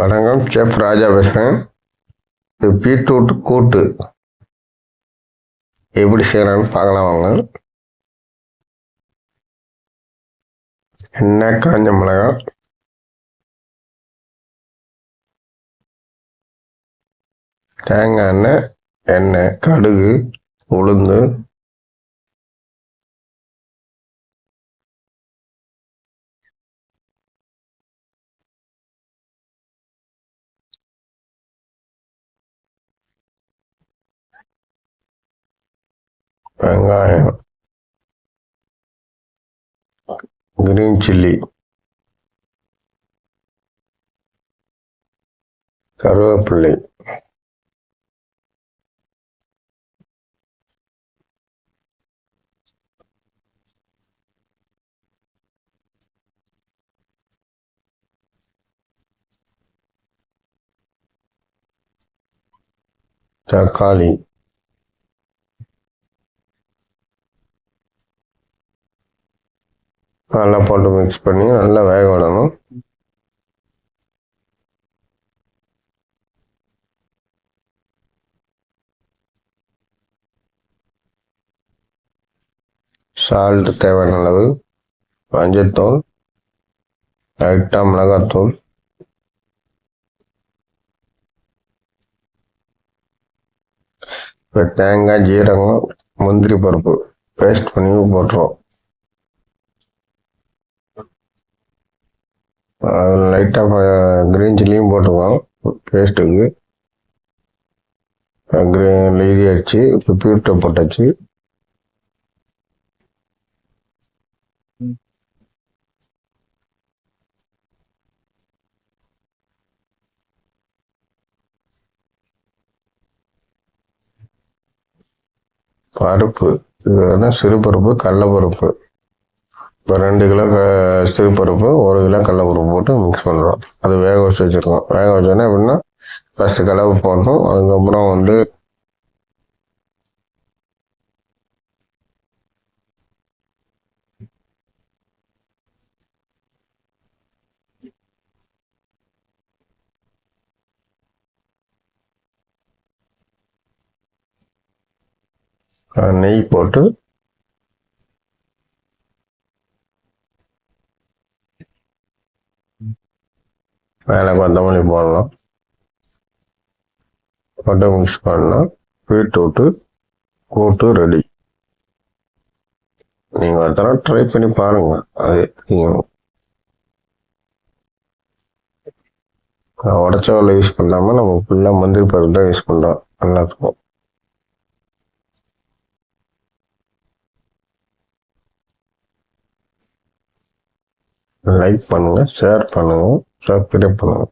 வணக்கம் செஃப் ராஜா பேசுகிறேன் இது பீட்ரூட் கூட்டு. எப்படி செய்கிறான்னு பார்க்கலாம் வாங்க. எண்ணெய் காஞ்ச மிளகாய். தேங்காய் எண்ணெய் எண்ணெய் கடுகு உளுந்து வெங்காயம் கிரீன் சில்லி கருவேப்பிள்ளை தக்காளி நல்லா போட்டு மிக்ஸ் பண்ணி நல்லா வேக விடணும். சால்ட் தேவையான அளவு மஞ்சத்தூள் லைட்டாக மிளகாத்தூள். இப்போ தேங்காய் ஜீரகம் முந்திரி பருப்பு பேஸ்ட் பண்ணி போட்டுருவோம். லைட்டாக க்ரீன் சில்லியும் போட்டுருவோம் பேஸ்ட்டுக்கு க்ரீன் லீதி இப்போ பீட்டை போட்டாச்சு. பருப்பு. இது வந்து சிறுபருப்பு கடலப்பருப்பு. இப்போ ரெண்டு கிலோ சிறு சிறுபருப்பு ஒரு கிலோ கடலப்பருப்பு போட்டு மிக்ஸ் பண்ணுறோம் அது வேக வச்சு வச்சுருக்கோம். வேக வச்சோன்னா எப்படின்னா ஃபஸ்ட்டு கடவு போட்டோம் அதுக்கப்புறம் வந்து நெய் போட்டு மேலே கொத்தமல்லி போடலாம். போட்டு மிக்ஸ் பண்ணால் பீட்ரூட்டு கூட்டு ரெடி நீங்கள் ஒரு தடவை ட்ரை பண்ணி பாருங்க. அது நீங்கள் உடச்சவரில் யூஸ் பண்ணாமல் நம்ம ஃபுல்லாக மந்திரி பருப்பு தான் யூஸ் பண்ணுறோம் நல்லா இருக்கும். லைக் பண்ணுங்கள் ஷேர் பண்ணுங்கள் சப்ஸ்கிரைப் பண்ணுங்கள்